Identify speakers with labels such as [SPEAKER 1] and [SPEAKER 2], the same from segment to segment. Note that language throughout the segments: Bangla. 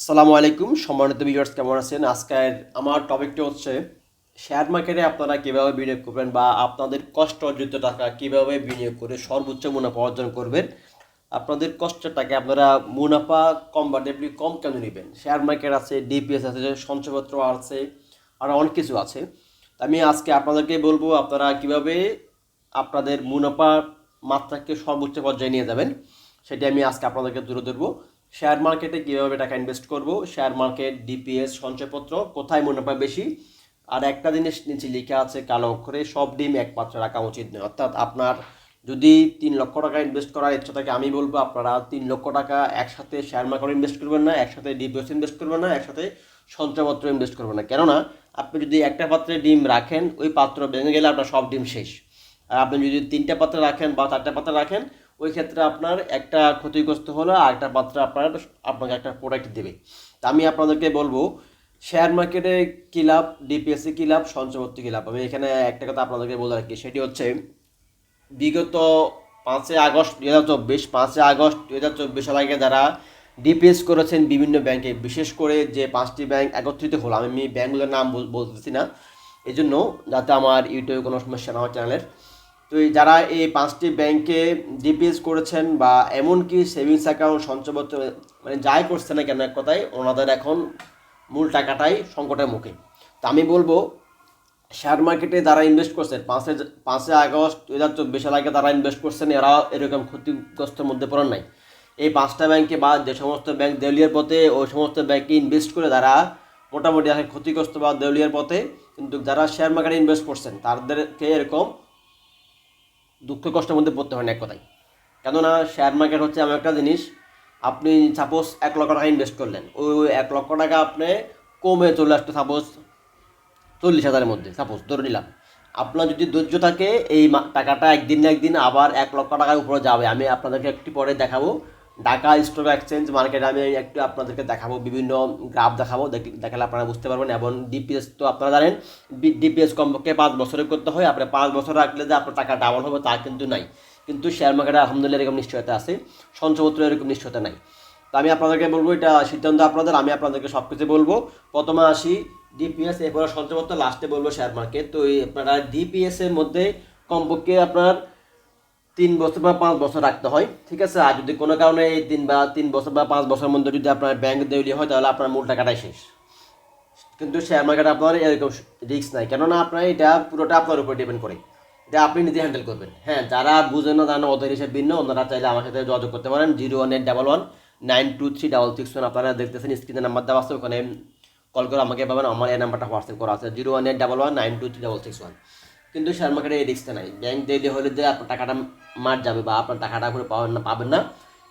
[SPEAKER 1] আসসালামু আলাইকুম। সম্মানিত ভিউয়ার্স কেমন আছেন? আজকের আমার টপিকটা হচ্ছে শেয়ার মার্কেটে আপনারা কীভাবে বিনিয়োগ করবেন বা আপনাদের কষ্ট অর্জিত টাকা কীভাবে বিনিয়োগ করে সর্বোচ্চ মুনাফা অর্জন করবেন? আপনাদের কষ্টের টাকা আপনারা মুনাফা কম্পারেটিভলি কম কেন নেবেন? শেয়ার মার্কেট আছে ডিপিএস আছে, সঞ্চয়পত্র আছে, আর অনেক কিছু আছে। আমি আজকে আপনাদেরকে বলব, আপনারা কীভাবে আপনাদের মুনাফা মাত্রাকে সর্বোচ্চ পর্যায়ে নিয়ে যাবেন, সেটি আমি আজকে আপনাদেরকে তুলে ধরবো। শেয়ার মার্কেটে কীভাবে টাকা ইনভেস্ট করব? শেয়ার মার্কেট ডিপিএস সঞ্চয়পত্র, কোথায় মুনাফা বেশি? আর একটা জিনিস নিচে লেখা আছে কালো অক্ষরে, সব ডিম এক পাত্রে রাখা উচিত নয়। অর্থাৎ আপনার যদি তিন লক্ষ টাকা ইনভেস্ট করার ইচ্ছা থাকে, আমি বলব আপনারা তিন লক্ষ টাকা একসাথে শেয়ার মার্কেটে ইনভেস্ট করবেন না, একসাথে ডিপিএস ইনভেস্ট করবেন না, একসাথে সঞ্চয়পত্র ইনভেস্ট করবেন না। কেননা আপনি যদি একটা পাত্রে ডিম রাখেন, ওই পাত্র ভেঙে গেলে আপনার সব ডিম শেষ। আর আপনি যদি তিনটা পাত্রে রাখেন বা চারটা পাত্রে রাখেন ওই ক্ষেত্রে আপনার একটা ক্ষতিগ্রস্ত হলো, আর একটা পাত্রে আপনার আপনাকে একটা প্রোডাক্ট দেবে। তা আমি আপনাদেরকে বলব শেয়ার মার্কেটে কী লাভ? ডিপিএসসি কী লাভ? সঞ্চয়পত্র কী লাভ? আমি এখানে একটা কথা আপনাদেরকে বলে রাখি, সেটি হচ্ছে বিগত পাঁচই আগস্ট দু হাজার চব্বিশ, পাঁচই আগস্ট দু হাজার চব্বিশ সাল আগে যারা ডিপিএস করেছেন বিভিন্ন ব্যাংকে বিশেষ করে যে পাঁচটি ব্যাংক একত্রিত হলো, আমি ব্যাংকগুলোর নাম বল- বলতেছি না। এই জন্য যাতে আমার ইউটিউবে কোনো সমস্যা না হয় চ্যানেলের তো যারা এই পাঁচটি ব্যাংকে ডিপিএস করেছেন বা এমনকি সেভিংস অ্যাকাউন্ট সঞ্চয়পত্র মানে যাই করছে না কেন এক কথায়, ওনাদের এখন মূল টাকাটাই সংকটের মুখে। তা আমি বলব শেয়ার মার্কেটে যারা ইনভেস্ট করছেন পাঁচে পাঁচই আগস্ট দু হাজার চব্বিশ সাল আগে যারা ইনভেস্ট করছেন, এরা এরকম ক্ষতিগ্রস্তের মধ্যে পড়েন নাই। এই পাঁচটা ব্যাংকে বা যে সমস্ত ব্যাংক দেউলিয়ার পথে, ওই সমস্ত ব্যাংকে ইনভেস্ট করে তারা মোটামুটি ক্ষতিগ্রস্ত বা দেউলিয়ার পথে, কিন্তু যারা শেয়ার মার্কেটে ইনভেস্ট করছেন, তাদেরকে এরকম দুঃখ কষ্টের মধ্যে পড়তে হয় না এক কথায়। কেননা শেয়ার মার্কেট হচ্ছে এমন একটা জিনিস, আপনি সাপোজ এক লক্ষ টাকা ইনভেস্ট করলেন, ওই এক লক্ষ টাকা আপনি কমে চলে আসতো সাপোজ চল্লিশ হাজারের মধ্যে সাপোজ ধরে নিলাম। আপনার যদি ধৈর্য থাকে, এই টাকাটা একদিন না একদিন আবার এক লক্ষ টাকার উপরে যাবে। আমি আপনাদেরকে একটি পরে দেখাবো ঢাকা স্টক এক্সচেঞ্জ মার্কেটে আমি একটু আপনাদেরকে দেখাবো, বিভিন্ন গ্রাফ দেখাবো। দেখ- দেখালে আপনারা বুঝতে পারবেন। এবং ডিপিএস তো আপনারা জানেন ডিপিএস কমপক্ষে পাঁচ বছরে করতে হয়। আপনার পাঁচ বছর রাখলে যে আপনার টাকা ডাবল হবে, তা কিন্তু নাই। কিন্তু শেয়ার মার্কেটে আলহামদুলিল্লাহ এরকম নিশ্চয়তা আছে। সঞ্চয়পত্র এরকম নিশ্চয়তা নাই। তো আমি আপনাদেরকে বলব, এটা সিদ্ধান্ত আপনাদের, আমি আপনাদেরকে সব কিছু বলব। প্রথমে আসি ডিপিএস এরপরে সঞ্চয়পত্র লাস্টে বলব শেয়ার মার্কেট তো আপনারা ডিপিএস এর মধ্যে কমপক্ষে আপনার তিন বছর বা পাঁচ বছর রাখতে হয়, ঠিক আছে? আর যদি কোনো কারণে এই তিন বা তিন বছর বা পাঁচ বছরের মধ্যে যদি আপনার ব্যাংক দেউলি হয়, তাহলে আপনার মূল টাকাটাই শেষ। কিন্তু শেয়ার মার্কেট আপনার এরকম রিস্ক নাই। কেননা আপনার এটা পুরোটা আপনার উপর ডিপেন্ড করে। এটা আপনি নিজে হ্যান্ডেল করবেন। হ্যাঁ যারা বুঝেন না জানো ওদের হিসেবে ভিন্ন, ওনারা চাইলে আমার সাথে যোগাযোগ করতে পারেন। Zero one eight double one nine two three double six one. আপনারা দেখতেছেন স্ক্রিনে নাম্বার দেওয়া আছে, ওখানে কল করে আমাকে পাবেন। আমার এই নাম্বারটা হোয়াটসঅ্যাপ করা আছে। Zero one eight double one nine two three double six one. কিন্তু শেয়ার মার্কেটে এই রিস্কটা নাই। ব্যাংক দিলে হলে যে আপনার টাকাটা মার যাবে বা আপনার টাকাটা করে পাবেন না পাবেন না।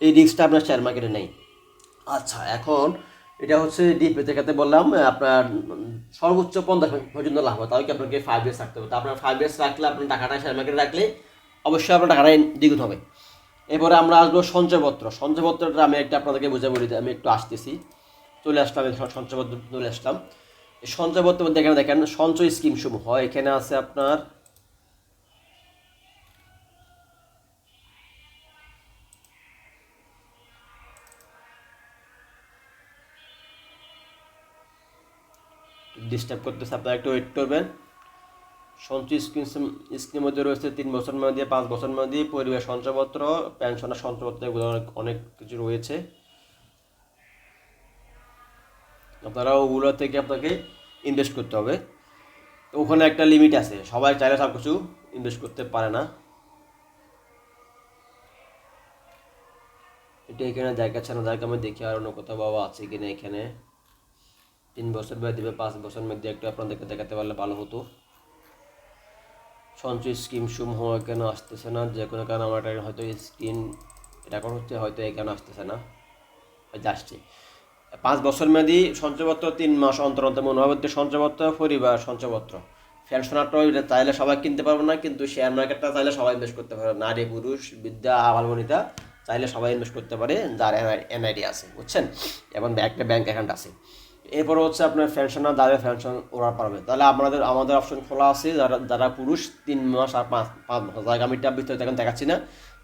[SPEAKER 1] এই রিস্কটা আপনার শেয়ার মার্কেটে নেই। আচ্ছা এখন এটা হচ্ছে ডিপিতে ক্ষেত্রে বললাম আপনার সর্বোচ্চ পঞ্চাশ পর্যন্ত লাভ হয়। তাহলে কি আপনাকে ফাইভ ইয়ার্স রাখতে হবে? তো আপনার ফাইভ ইয়ার্স রাখলে আপনি টাকাটা শেয়ার মার্কেটে রাখলে অবশ্যই আপনার টাকাটা দ্বিগুণ হবে। এরপরে আমরা আসব সঞ্চয়পত্র সঞ্চয়পত্রটা আমি একটা আপনাদেরকে বুঝে বলি আমি একটু আসতেছি। চলে আসলাম সঞ্চয়পত্র চলে আসলাম। সঞ্চয়পত্র মধ্যে এখানে দেখেন, সঞ্চয় স্কিম সমূহ। এখানে আছে আপনার ডিস্টার্ব করতেছে, আপনারা একটু ওয়েট করবেন। সঞ্চয় স্কিম স্কিমের মধ্যে রয়েছে তিন বছর মেয়াদি পাঁচ বছর মেয়াদি পরিবার সঞ্চয়পত্র পেনশন আর সঞ্চয়পত্র এগুলো অনেক অনেক কিছু রয়েছে। আপনারা ওগুলো থেকে আপনাকে ইনভেস্ট করতে হবে। তো ওখানে একটা লিমিট আছে, সবাই চাইলে সব কিছু ইনভেস্ট করতে পারে না। এটা এখানে দেখাচ্ছে না, যাকে আমি দেখি আর অন্য কোথাও বাবা আছে কিনা এখানে। তিন বছর বা পাঁচ বছর মধ্যে একটু আপনাদেরকে দেখাতে পারলে ভালো হতো। সঞ্চয় স্কিম সমূহ এখানে আসতেছে না, যে কোনো কারণে আমার এটা হয়তো স্ক্রিন রেকর্ড হচ্ছে, হয়তো এখানে আসতেছে না। আসছে। পাঁচ বছর মেয়াদি সঞ্চয়পত্র, তিন মাস অন্তর অন্তর মনোভাবত্য সঞ্চয়পত্র, পরিবার সঞ্চয়পত্র। পেনশনারটা এটা চাইলে সবাই কিনতে পারব না, কিন্তু শেয়ার মার্কেটটা চাইলে সবাই ইনভেস্ট করতে পারে নারী, পুরুষ বিদ্যা আবালমণিতা চাইলে সবাই ইনভেস্ট করতে পারে, যার এনআইডি আছে, বুঝছেন? এবং একটা ব্যাংক অ্যাকাউন্ট আছে। এরপর হচ্ছে আপনার ফ্যানশন আর যাদের ফ্যানশন ওরা পারবে। তাহলে আমাদের আমাদের অপশন খোলা আছে, যারা যারা পুরুষ, তিন মাস আর পাঁচ পাঁচ মাস। জায়গা আমি বিস্তারিত এখন দেখাচ্ছি না।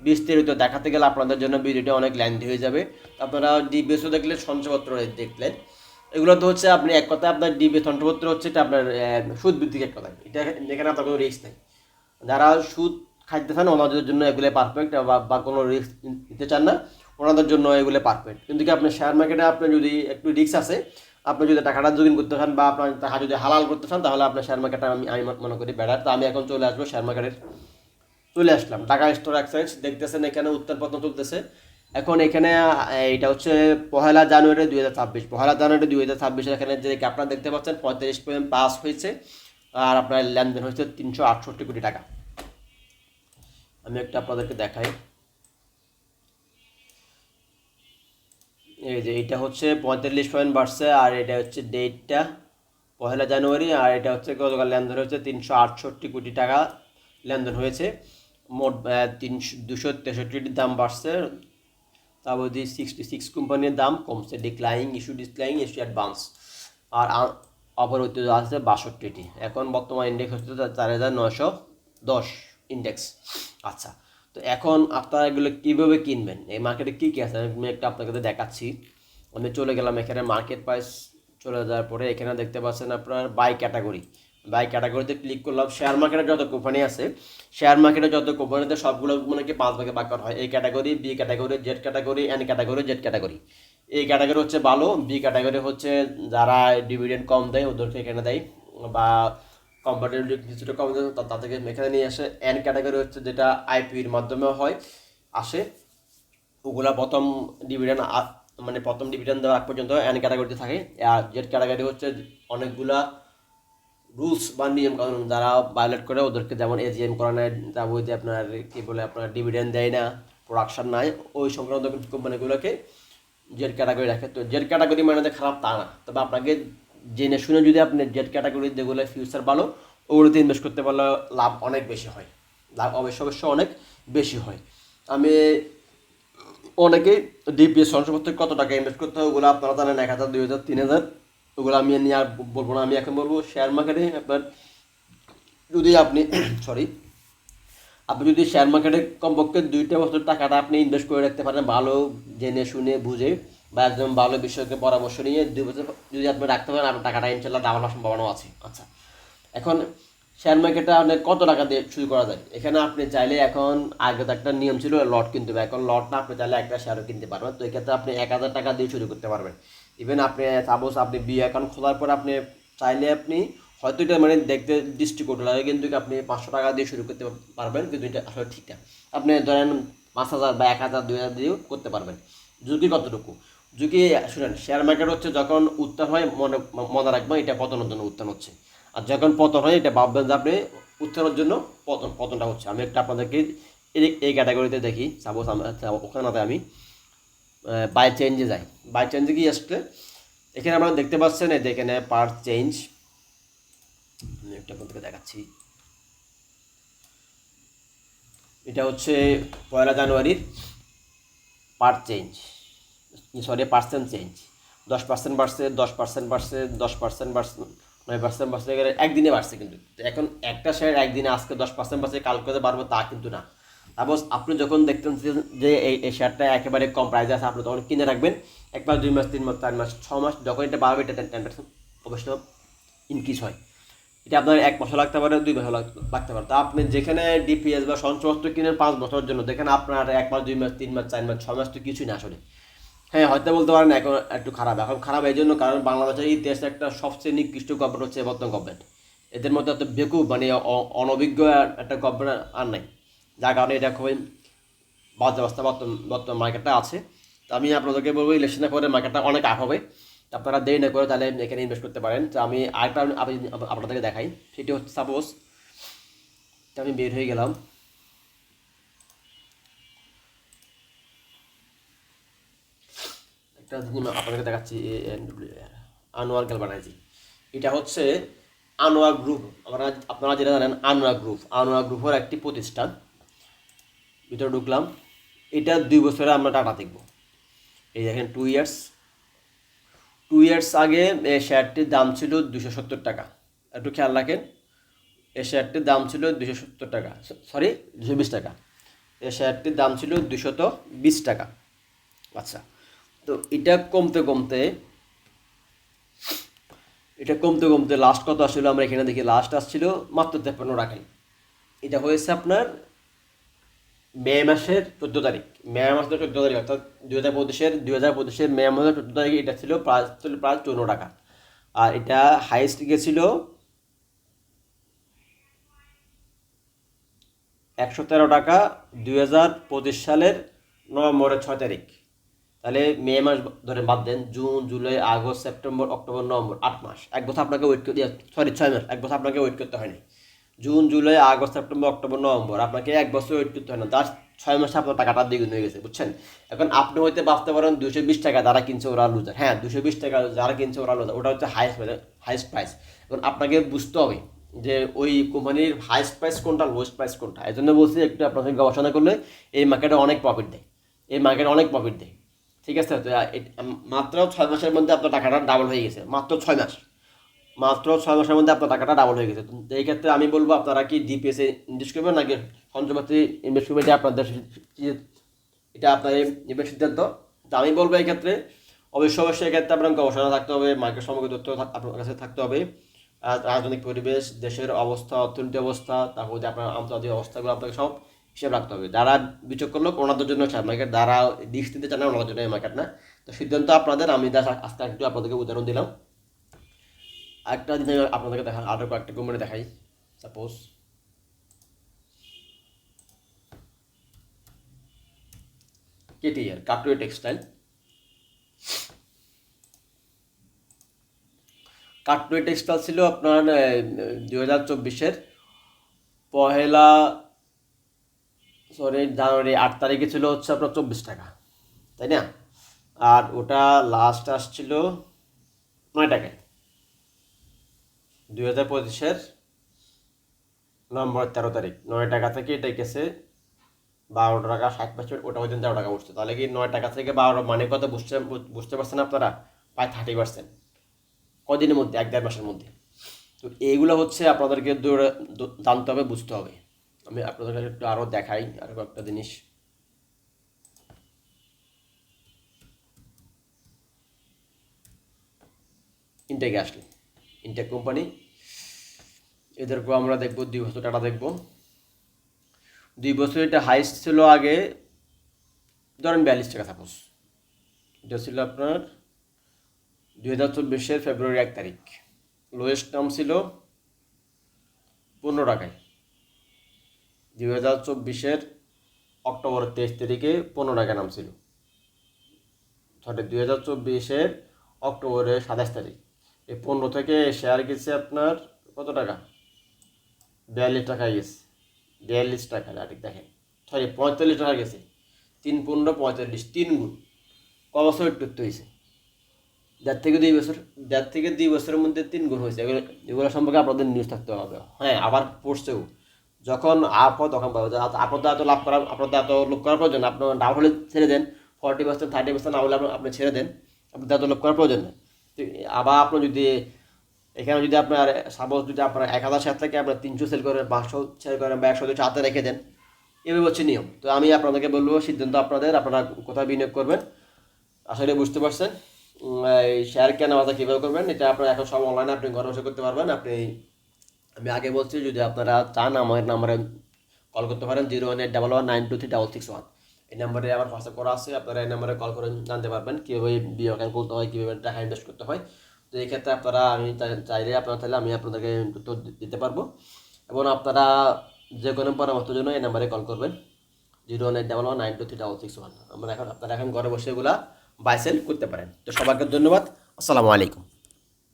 [SPEAKER 1] বিস্তারিত দেখাতে গেলে আপনাদের জন্য ভিডিওটা অনেক লেন্থি হয়ে যাবে। আপনারা ডিবিএসও দেখলেন সঞ্চয়পত্র দেখলেন। এগুলো তো হচ্ছে আপনি এক কথায় আপনার ডিবিএস সঞ্চয়পত্র হচ্ছে এটা আপনার সুদ ভিত্তিক এক কথায়। এটা এখানে আপনার কোনো রিস্ক নেই। যারা সুদ খাইতে চান, ওনাদের জন্য এগুলো পারফেক্ট বা কোনো রিস্ক নিতে চান না, ওনাদের জন্য এগুলো পারফেক্ট কিন্তু কি আপনার শেয়ার মার্কেটে আপনার যদি একটু রিস্ক আছে আপনি যদি টাকাটা যোগিন করতে চান বা আপনার টাকা যদি হালাল করতে চান, তাহলে আপনার শেয়ার মার্কেটটা আমি আমি মনে করি বেটার তো আমি এখন চলে আসব শেয়ার মার্কেটের চলে আসলাম। টাকা স্টোর এক্সচেঞ্জ দেখতেছেন এখানে উত্তর পতন চলতেছে এখন এখানে এটা হচ্ছে পহেলা জানুয়ারি দুই হাজার ছাব্বিশ। পহেলা জানুয়ারি দুই হাজার ছাব্বিশে এখানে যে আপনারা দেখতে পাচ্ছেন, পঁয়ত্রিশ পয়েন্ট পাস হয়েছে। আর আপনার লেনদেন হয়েছে তিনশো আটষট্টি কোটি টাকা। আমি একটা আপনাদেরকে দেখাই। এই যে এটা হচ্ছে পঁয়তাল্লিশ পয়েন্ট বাড়ছে, আর এটা হচ্ছে ডেটটা পহেলা জানুয়ারি, আর এটা হচ্ছে গতকাল লেনদেন হয়েছে তিনশো আটষট্টি কোটি টাকা লেনদেন হয়েছে। মোট তিনশো, দুশো তেষট্টির দাম বাড়ছে। তারপর দিয়ে সিক্সটি সিক্স কোম্পানির দাম কমছে declining issue declining issue advance আর অপরিত আছে বাষট্টিটি। এখন বর্তমান ইন্ডেক্স হচ্ছে চার হাজার নয়শো দশ ইন্ডেক্স আচ্ছা তো এখন আপনারা এগুলো কীভাবে কিনবেন? এই মার্কেটে কী কী আছে? আমি একটা আপনাকে দেখাচ্ছি। আমি চলে গেলাম এখানে মার্কেট প্রাইস চলে যাওয়ার পরে এখানে দেখতে পাচ্ছেন আপনার বাই ক্যাটাগরি বাই ক্যাটাগরিতে ক্লিক করলাম শেয়ার মার্কেটে যত কোম্পানি আছে শেয়ার মার্কেটে যত কোম্পানিতে সবগুলো মানে কি পাঁচ ভাগে ভাগ করা হয়। A category B category Z category N category Z category A category হচ্ছে ভালো বি ক্যাটাগরি হচ্ছে যারা ডিভিডেন্ড কম দেয় ওদেরকে এখানে দেয় বা কোম্পানির কিছুটা কম তা- তাদেরকে এখানে নিয়ে আসে। এন ক্যাটাগরি হচ্ছে যেটা আইপির মাধ্যমে হয়, আসে। ওগুলা প্রথম ডিভিডেন্ড মানে প্রথম ডিভিডেন্ড দেওয়ার আগ পর্যন্ত এন ক্যাটাগরিতে থাকে। আর জেড ক্যাটাগরি হচ্ছে অনেকগুলা রুলস বা নিয়ম কানুন যারা ভায়োলেট করে, ওদেরকে যেমন এজিএম করা নেয় তারপর যে আপনার কী বলে, আপনার ডিভিডেন্ড দেয় না প্রোডাকশন নাই, ওই সংক্রান্ত কোম্পানিগুলোকে জেড ক্যাটাগরি রাখে। তো জেড ক্যাটাগরি মানে যে খারাপ তা না। তবে আপনাকে জেনে শুনে যদি আপনি জেড ক্যাটাগরি যেগুলো ফিউচার ভালো, ওগুলোতে ইনভেস্ট করতে পারলে লাভ অনেক বেশি হয়। লাভ অবশ্য অবশ্য অনেক বেশি হয়। আমি অনেকেই ডিপিএস সঞ্চয়পত্রে কত টাকা ইনভেস্ট করতে হয়, ওগুলো আপনারা জানেন, এক হাজার, দুই হাজার, তিন হাজার। ওগুলো আমি নিয়ে আর বলব না, আমি এখন বলব শেয়ার মার্কেটে আপনার যদি আপনি সরি আপনি যদি শেয়ার মার্কেটে কমপক্ষে দুইটা বছর টাকাটা আপনি ইনভেস্ট করে রাখতে পারেন, ভালো জেনে শুনে বুঝে। বা একদম ভালো বিষয়কে পরামর্শ নিয়ে দুই বছর যদি আপনি রাখতে পারেন, আপনার টাকাটা ইনশাল্লাহ ডাবল সম্ভাবনাও আছে। আচ্ছা এখন শেয়ার মার্কেটে আপনার কত টাকা দিয়ে শুরু করা যায়? এখানে আপনি চাইলে এখন আগে তো একটা নিয়ম ছিল লট কিনতে হবে। এখন লট না, আপনি চাইলে একটা শেয়ারও কিনতে পারবেন। তো এক্ষেত্রে আপনি এক হাজার টাকা দিয়ে শুরু করতে পারবেন। ইভেন আপনি সাপোজ আপনি বি অ্যাকাউন্ট খোলার পর আপনি চাইলে আপনি হয়তো এটা মানে দেখতে ডিস্ট্রিক্ট লাগে, কিন্তু আপনি পাঁচশো টাকা দিয়ে শুরু করতে পারবেন, কিন্তু এটা আসলে ঠিক না। আপনি ধরেন পাঁচ হাজার বা এক হাজার, দুই হাজার দিয়েও করতে পারবেন। ঝুঁকি কতটুকু? ঝুঁকি শুনেন শেয়ার মার্কেট হচ্ছে যখন উত্থান হয়, মনে মনে রাখবেন এটা পতনের জন্য উত্থান হচ্ছে। আর যখন পতন হয়, এটা ভাববেন যে আপনি উত্থানের জন্য পতন, পতনটা হচ্ছে। আমি একটা আপনাদেরকে এই- ক্যাটাগরিতে দেখি। সাপোজ ওখানে আমি বাই চেঞ্জে যাই। বাই চেঞ্জে গিয়ে আসলে? এখানে আপনারা দেখতে পাচ্ছেন, এই এখানে পার চেঞ্জ আমি একটা আপনাদেরকে দেখাচ্ছি। এটা হচ্ছে পয়লা জানুয়ারির per change sorry percent change দশ পার্সেন্ট বাড়ছে, দশ পার্সেন্ট বাড়ছে, দশ পার্সেন্ট বাড়ছে, নয় পার্সেন্ট বাড়ছে একদিনে বাড়ছে কিন্তু। এখন একটা শেয়ার একদিনে আজকে দশ পার্সেন্ট বাড়ছে, কালকে বাড়বে তা কিন্তু না। সাপোজ আপনি যখন দেখতেন যে- এই এই শেয়ারটা একেবারে কম প্রাইসে আছে, আপনি তখন কিনে রাখবেন এক মাস দুই মাস, তিন মাস, চার মাস, ছ মাস, যখন এটা বাড়বে, এটা টেন পার্সেন্ট অবশ্য ইনক্রিজ হয়। এটা আপনার এক বছর লাগতে পারে, দুই বছর লাগ- লাগতে পারে। তা আপনি যেখানে ডিপিএস বা সঞ্চয়পত্র কিনেন পাঁচ বছরের জন্য, দেখেন আপনার এক মাস, দুই মাস, তিন মাস, চার মাস, ছ মাস তো কিছুই না আসলে। হ্যাঁ হয়তো বলতে পারেন এখন একটু খারাপ। এখন খারাপ এই জন্য কারণ বাংলাদেশের ইতিহাসে একটা সবচেয়ে নিকৃষ্ট গভর্নমেন্ট হচ্ছে বর্তমান গভর্নমেন্ট। এদের মধ্যে এত বেকুব মানে অনভিজ্ঞ একটা গভর্নমেন্ট আর নাই। যার কারণে এটা খুবই বাজে অবস্থা বর্তমান বর্তমান মার্কেটটা আছে। তো আমি আপনাদেরকে বলব, ইলেকশনের পরে মার্কেটটা অনেক আপ হবে। আপনারা দেরি না করে তাহলে এখানে ইনভেস্ট করতে পারেন। তো আমি আরেকটা আপনাদেরকে দেখাই। সেটি হচ্ছে সাপোজ আমি বের হয়ে গেলাম। আমি আপনাদেরকে দেখাচ্ছি আনোয়ার গ্যালবানাইজি এটা হচ্ছে আনোয়ার গ্রুপ। আপনারা আপনারা যেটা জানেন, আনোয়ার গ্রুপ। আনোয়ার গ্রুপের একটি প্রতিষ্ঠান। ভিতরে ঢুকলাম। এটা দুই বছরে আমরা টাকা দেখব। এই দেখেন টু ইয়ার্স টু ইয়ার্স আগে এই শেয়ারটির দাম ছিল দুশো সত্তর টাকা। একটু খেয়াল রাখেন। এই শেয়ারটির দাম ছিল দুশো সত্তর টাকা। সরি দুশো বিশ টাকা। এই শেয়ারটির দাম ছিল দুশত বিশ টাকা। আচ্ছা। তো এটা কমতে কমতে, এটা কমতে কমতে লাস্ট কত আসলে আমরা এখানে দেখি লাস্ট আসছিল মাত্র তেপ্পান্ন টাকায় এটা হয়েছে আপনার মে মাসের চোদ্দ তারিখ। মে মাসের চোদ্দ তারিখ, অর্থাৎ দুই হাজার পঁচিশের, দুই হাজার পঁচিশের মে মাসের চোদ্দ তারিখে এটা ছিল প্রায় ছিল প্রায় চৌন্ন টাকা। আর এটা হাইস্ট গেছিল একশো তেরো টাকা, দুই হাজার পঁচিশ সালের নভেম্বরের ছয় তারিখ। তাহলে মে মাস ধরে বাদ দেন, June, July, August, September, October, November, আট মাস। এক বছর আপনাকে ওয়েট করতে সরি ছয় মাস। এক বছর আপনাকে ওয়েট করতে হয়নি। June, July, August, September, October, November, আপনাকে এক বছর ওয়েট করতে হয় না। তার ছয় মাসে আপনার টাকাটা দ্বিগুণ হয়ে গেছে, বুঝছেন? এখন আপনি হয়তো ভাবতে পারেন দুশো বিশ টাকা যারা কিনছে ওরা লুজার হ্যাঁ দুশো বিশ টাকা যারা কিনছে ওরা লুজার ওটা হচ্ছে হাইস্ট হাইস্ট প্রাইস এখন আপনাকে বুঝতে হবে যে ওই কোম্পানির হাইস্ট প্রাইস কোনটা লোয়েস্ট প্রাইস কোনটা। এই জন্য বলছি, একটু আপনাদের গবেষণা করলে এই মার্কেটে অনেক প্রফিট দেয়। এই মার্কেটে অনেক প্রফিট দেয়। ঠিক আছে, তো মাত্র ছয় মাসের মধ্যে আপনার টাকাটা ডাবল হয়ে গেছে। মাত্র ছয় মাস। মাত্র ছয় মাসের মধ্যে আপনার টাকাটা ডাবল হয়ে গেছে। তো এই ক্ষেত্রে আমি বলব, আপনারা কি ডিপিএসে ইনভেস্ট করবেন নাকি সঞ্চয়পত্রে ইনভেস্ট করবেন, এটা আপনাদের এটা আপনাদের ইনভেস্ট সিদ্ধান্ত। তো আমি বলব এই ক্ষেত্রে অবশ্যই অবশ্যই এক্ষেত্রে আপনার গবেষণা থাকতে হবে মার্কেট সম্পর্কে তথ্য আপনার কাছে থাকতে হবে। রাজনৈতিক পরিবেশ, দেশের অবস্থা, অর্থনৈতিক অবস্থা, তারপর আপনার আন্তর্জাতিক অবস্থাগুলো, আপনাকে সব হিসেব রাখতে হবে। যারা বিচক্ষণ লোক, ওনাদের জন্য শেয়ার মার্কেট যারা রিস্ক দিতে চান না, ওনাদের জন্য মার্কেট না। তো সিদ্ধান্ত আপনাদের, আমি যা আজকে একটু আপনাদেরকে উদাহরণ দিলাম। একটা আমি আপনাদেরকে দেখা আরও কয়েকটা কোম্পানি দেখাই। সাপোজ কেটিআর কাটুয়ে টেক্সটাইল কাটুয়ে টেক্সটাইল ছিল আপনার দু হাজার চব্বিশের পহেলা সরি জানুয়ারি আট তারিখে ছিল হচ্ছে আপনার চব্বিশ টাকা, তাই না? আর ওটা লাস্ট আসছিল নয় টাকায়। দুই হাজার পঁচিশের নভেম্বর তেরো তারিখ, নয় টাকা থেকে এটা গেছে বারো টাকা, ষাট পার্সেন্ট ওটা ওই পর্যন্ত তেরো টাকা উঠছে তাহলে কি নয় টাকা থেকে বারো মানে কত বুঝতে বুঝতে পারছেন আপনারা? প্রায় থার্টি পার্সেন্ট কদিনের মধ্যে, এক দেড় মাসের মধ্যে। তো এইগুলো হচ্ছে আপনাদেরকে জানতে হবে, বুঝতে হবে। আমি আপনাদের কাছে একটু আরও দেখাই আরও কয়েকটা জিনিস। ইনটেকে আসলে। ইনটেক কোম্পানি এদেরকেও আমরা দেখব, দুই বছর টাটা দেখব। দুই বছর এটা হাইস্ট ছিল আগে, ধরেন বিয়াল্লিশ টাকা সাপোজ এটা ছিল আপনার দুই হাজার চব্বিশের ফেব্রুয়ারি এক তারিখ। লোয়েস্ট দাম ছিল পনেরো টাকায়। দুই হাজার চব্বিশের অক্টোবরের তেইশ তারিখে পনেরো টাকা নাম ছিল সরি, দুই হাজার চব্বিশের অক্টোবরের সাতাশ তারিখ। এই পনেরো থেকে শেয়ার গেছে আপনার কত টাকা? বিয়াল্লিশ টাকা গেছে। বিয়াল্লিশ টাকা ঠিক দেখেন। সরি, পঁয়তাল্লিশ টাকা গেছে। তিন পনেরো, পঁয়তাল্লিশ, তিন গুণ। ক বছর একটু হয়েছে? দেড় থেকে দুই বছর, দেড় থেকে দুই বছরের মধ্যে তিন গুণ হয়েছে। এগুলো এগুলো সম্পর্কে আপনাদের নিউজ থাকতে হবে। হ্যাঁ আবার পড়ছেও। যখন আপ হয় তখন পাবে যে আপ- আপনাদের এত লাভ করা আপনাদের এত লোক করার প্রয়োজন আপনার ডাউন হলে ছেড়ে দেন ফর্টি পার্সেন্ট থার্টি পার্সেন্ট না হলে আপনি- ছেড়ে দেন আপনাদের এত লোক করার প্রয়োজন নেই। আবার আপনি যদি এখানে যদি আপনার সাপোজ যদি আপনার এক হাজার শেয়ার থেকে আপনার তিনশো সেল করেন, পাঁচশো সেল করেন, বা একশো দুশো হাতে রেখে দেন, এভাবে হচ্ছে নিয়ম। তো আমি আপনাদেরকে বলব, সিদ্ধান্ত আপনাদের, আপনারা কোথায় বিনিয়োগ করবেন আসলে বুঝতে পারছেন। এই শেয়ার কেনা বাজা কীভাবে করবেন, এটা আপনার এখন সব অনলাইনে আপনি ঘরে বসে করতে পারবেন, আপনি আমি আগে বলছি যদি আপনারা চান আমার নাম্বারে কল করতে পারেন zero one eight double one nine two three double six one এই নাম্বারে আমার হোয়াটসঅ্যাপ করা আছে, আপনারা এই নাম্বারে কল করে জানতে পারবেন কীভাবে বিয়ে অ্যাকাউন্ট খুলতে হয়, কীভাবে টাকা ইনভেস্ট করতে হয়। তো এই ক্ষেত্রে আপনারা আমি চাই- চাইলে আপনারা, তাহলে আমি আপনাদেরকে তথ্য দিতে পারব। এবং আপনারা যে কোনো পরামর্শের জন্য এই নাম্বারে কল করবেন। Zero one eight double one nine two three double six one আমরা এখন, আপনারা এখন ঘরে বসে এগুলা বাই সেল করতে পারেন। তো সবাইকে ধন্যবাদ। আসসালামু আলাইকুম।